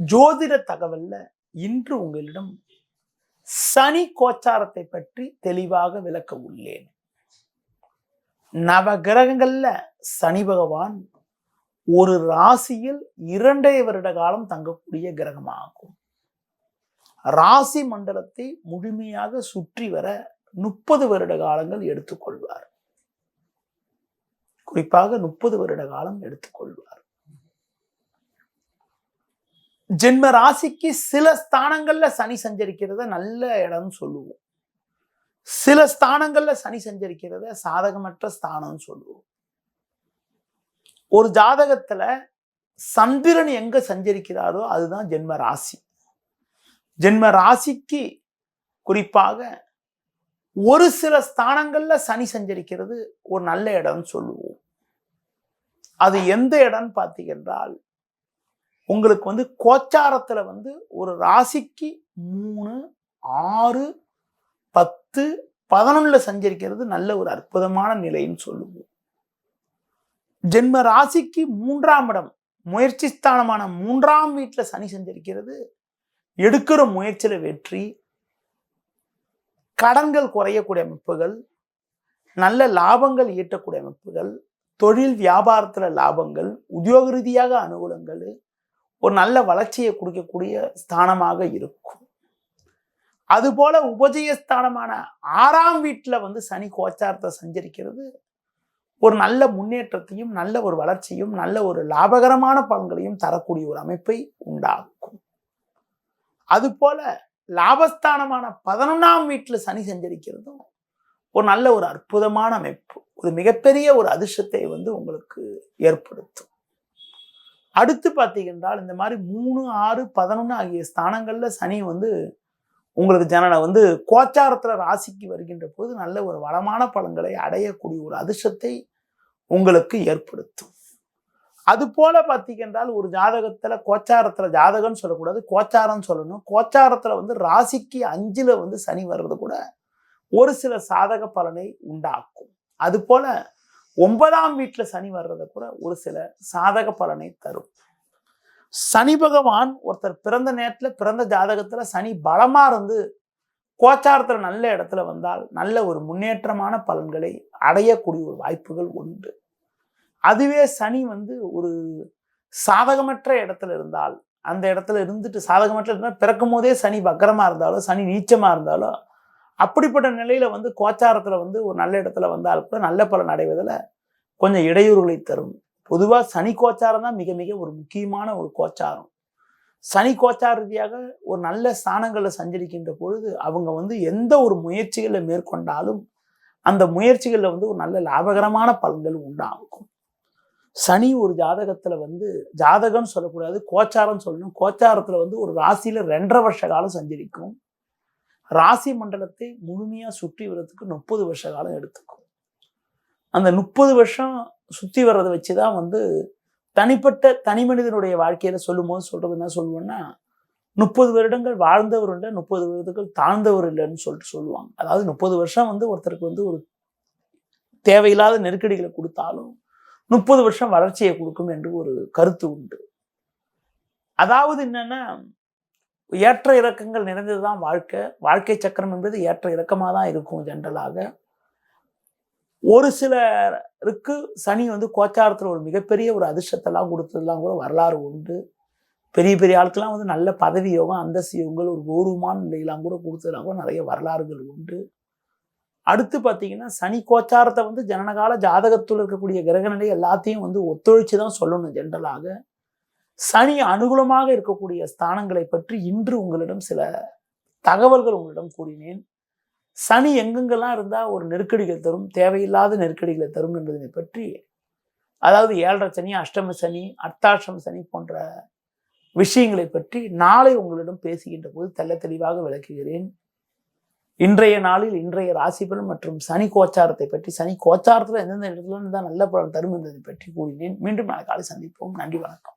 ஜோதிட தகவல்ல இன்று உங்களிடம் சனி கோச்சாரத்தை பற்றி தெளிவாக விளக்க உள்ளேன். நவ கிரகங்கள்ல சனி பகவான் ஒரு ராசியில் இரண்டே வருட காலம் தங்கக்கூடிய கிரகமாகும். ராசி மண்டலத்தை முழுமையாக சுற்றி வர முப்பது வருட காலங்கள் எடுத்துக்கொள்வார். குறிப்பாக முப்பது வருட காலம் எடுத்துக்கொள்வார். ஜென்ம ராசிக்கு சில ஸ்தானங்கள்ல சனி சஞ்சரிக்கிறத நல்ல இடம்னு சொல்லுவோம். சில ஸ்தானங்கள்ல சனி சஞ்சரிக்கிறத சாதகமற்ற ஸ்தானம்னு சொல்லுவோம். ஒரு ஜாதகத்துல சந்திரன் எங்க சஞ்சரிக்கிறாரோ அதுதான் ஜென்ம ராசி. ஜென்ம ராசிக்கு குறிப்பாக ஒரு சில ஸ்தானங்கள்ல சனி சஞ்சரிக்கிறது ஒரு நல்ல இடம்னு சொல்லுவோம். அது எந்த இடம்னு பார்த்தீங்கன்றால் உங்களுக்கு வந்து கோச்சாரத்தில் வந்து ஒரு ராசிக்கு மூணு ஆறு பத்து பதினொன்றில் சஞ்சரிக்கிறது நல்ல ஒரு அற்புதமான நிலைன்னு சொல்லுவோம். ஜென்ம ராசிக்கு மூன்றாம் இடம் முயற்சி ஸ்தானமான மூன்றாம் வீட்டில் சனி சஞ்சரிக்கிறது. எடுக்கிற முயற்சியில் வெற்றி. கடன்கள் குறையக்கூடிய அமைப்புகள். நல்ல லாபங்கள் ஈட்டக்கூடிய அமைப்புகள். தொழில் வியாபாரத்தில் லாபங்கள். உத்தியோக ரீதியாக அனுகூலங்கள். ஒரு நல்ல வளர்ச்சியை கொடுக்கக்கூடிய ஸ்தானமாக இருக்கும். அதுபோல உபஜயஸ்தானமான ஆறாம் வீட்டில் வந்து சனி கோச்சாரத்தை சஞ்சரிக்கிறது. ஒரு நல்ல முன்னேற்றத்தையும் நல்ல ஒரு வளர்ச்சியும் நல்ல ஒரு லாபகரமான பலன்களையும் தரக்கூடிய ஒரு அமைப்பை உண்டாக்கும். அதுபோல லாபஸ்தானமான பதினொன்றாம் வீட்டில் சனி சஞ்சரிக்கிறதும் ஒரு நல்ல ஒரு அற்புதமான அமைப்பு. ஒரு மிகப்பெரிய ஒரு அதிர்ஷ்டத்தை வந்து உங்களுக்கு ஏற்படுத்தும். அடுத்து பார்த்தீங்கன்றால் இந்த மாதிரி மூணு ஆறு பதினொன்று ஆகிய ஸ்தானங்களில் சனி வந்து உங்களுக்கு ஜனனை வந்து கோச்சாரத்தில் ராசிக்கு வருகின்ற போது நல்ல ஒரு வளமான பலன்களை அடையக்கூடிய ஒரு அதிர்ஷ்டத்தை உங்களுக்கு ஏற்படுத்தும். அது போல பார்த்தீங்கன்றால் ஒரு ஜாதகத்தில் கோச்சாரத்தில் ஜாதகம்னு சொல்லக்கூடாது கோச்சாரம் சொல்லணும். கோச்சாரத்தில் வந்து ராசிக்கு அஞ்சில் வந்து சனி வர்றது கூட ஒரு சில சாதக பலனை உண்டாக்கும். அதுபோல் ஒன்பதாம் வீட்டில் சனி வர்றத கூட ஒரு சில சாதக பலனை தரும். சனி பகவான் ஒருத்தர் பிறந்த நேரத்தில் பிறந்த ஜாதகத்தில் சனி பலமாக இருந்து கோச்சாரத்தில் நல்ல இடத்துல வந்தால் நல்ல ஒரு முன்னேற்றமான பலன்களை அடையக்கூடிய ஒரு வாய்ப்புகள் உண்டு. அதுவே சனி வந்து ஒரு சாதகமற்ற இடத்துல இருந்தால் அந்த இடத்துல இருந்துட்டு சாதகமற்ற இருந்தால் பிறக்கும் போதே சனி பக்கரமாக இருந்தாலோ சனி நீச்சமாக இருந்தாலோ அப்படிப்பட்ட நிலையில் வந்து கோச்சாரத்தில் வந்து ஒரு நல்ல இடத்துல வந்தால் கூட நல்ல பலன் அடைவதில் கொஞ்சம் இடையூறுகளை தரும். பொதுவாக சனி கோச்சாரம் தான் மிக மிக ஒரு முக்கியமான ஒரு கோச்சாரம். சனி கோச்சார ரீதியாக ஒரு நல்ல ஸ்தானங்களில் சஞ்சரிக்கின்ற பொழுது அவங்க வந்து எந்த ஒரு முயற்சிகளை மேற்கொண்டாலும் அந்த முயற்சிகளில் வந்து ஒரு நல்ல லாபகரமான பலன்கள் உண்டாகும். சனி ஒரு ஜாதகத்தில் வந்து ஜாதகம்னு சொல்லக்கூடாது கோச்சாரம் சொல்லணும். கோச்சாரத்தில் வந்து ஒரு ராசியில் ரெண்டரை வருஷ காலம் சஞ்சரிக்கும். ராசி மண்டலத்தை முழுமையாக சுற்றி வர்றதுக்கு முப்பது வருஷ காலம் எடுத்துக்கும். அந்த முப்பது வருஷம் சுற்றி வர்றதை வச்சு தான் வந்து தனிப்பட்ட தனி மனிதனுடைய வாழ்க்கையில் சொல்லும் போது என்ன சொல்லுவேன்னா முப்பது வருடங்கள் வாழ்ந்தவர் இல்லை முப்பது வருடங்கள் தாழ்ந்தவர் இல்லைன்னு சொல்லிட்டு சொல்லுவாங்க. அதாவது முப்பது வருஷம் வந்து ஒருத்தருக்கு வந்து ஒரு தேவையில்லாத நெருக்கடிகளை கொடுத்தாலும் முப்பது வருஷம் வளர்ச்சியை கொடுக்கும் என்று ஒரு கருத்து உண்டு. அதாவது என்னன்னா ஏற்ற இறக்கங்கள் நிறைந்தது தான் வாழ்க்கை. வாழ்க்கை சக்கரம் என்பது ஏற்ற இறக்கமாக தான் இருக்கும் ஜென்ரலாக. ஒரு சிலருக்கு சனி வந்து கோச்சாரத்தில் ஒரு மிகப்பெரிய ஒரு அதிர்ஷ்டத்தெல்லாம் கொடுத்ததெல்லாம் கூட வரலாறு உண்டு. பெரிய பெரிய ஆளுக்கெல்லாம் வந்து நல்ல பதவி யோகம் அந்தஸ்து யோகங்கள் ஒரு கௌரவமான நிலையெல்லாம் கூட கொடுத்ததெல்லாம் கூட நிறைய வரலாறுகள் உண்டு. அடுத்து பார்த்தீங்கன்னா சனி கோச்சாரத்தை வந்து ஜனனகால ஜாதகத்தில் இருக்கக்கூடிய கிரகநிலை எல்லாத்தையும் வந்து ஒத்துழைச்சு தான் சொல்லணும் ஜென்ரலாக. சனி அனுகூலமாக இருக்கக்கூடிய ஸ்தானங்களை பற்றி இன்று உங்களிடம் சில தகவல்கள் உங்களிடம் கூறினேன். சனி எங்கெங்கெல்லாம் இருந்தால் ஒரு நெருக்கடிகள் தரும் தேவையில்லாத நெருக்கடிகளை தரும் என்பதனை பற்றி அதாவது ஏழரை சனி அஷ்டம சனி அர்த்தாஷ்டம சனி போன்ற விஷயங்களை பற்றி நாளை உங்களிடம் பேசுகின்ற போது தெல்ல தெளிவாக விளக்குகிறேன். இன்றைய நாளில் இன்றைய ராசிபலன் மற்றும் சனி கோச்சாரத்தை பற்றி சனி கோச்சாரத்தில் எந்தெந்த இடத்துல இருந்தால் நல்ல பலன் தரும் என்பதை பற்றி கூறினேன். மீண்டும் நாளை காலை சந்திப்போம். நன்றி வணக்கம்.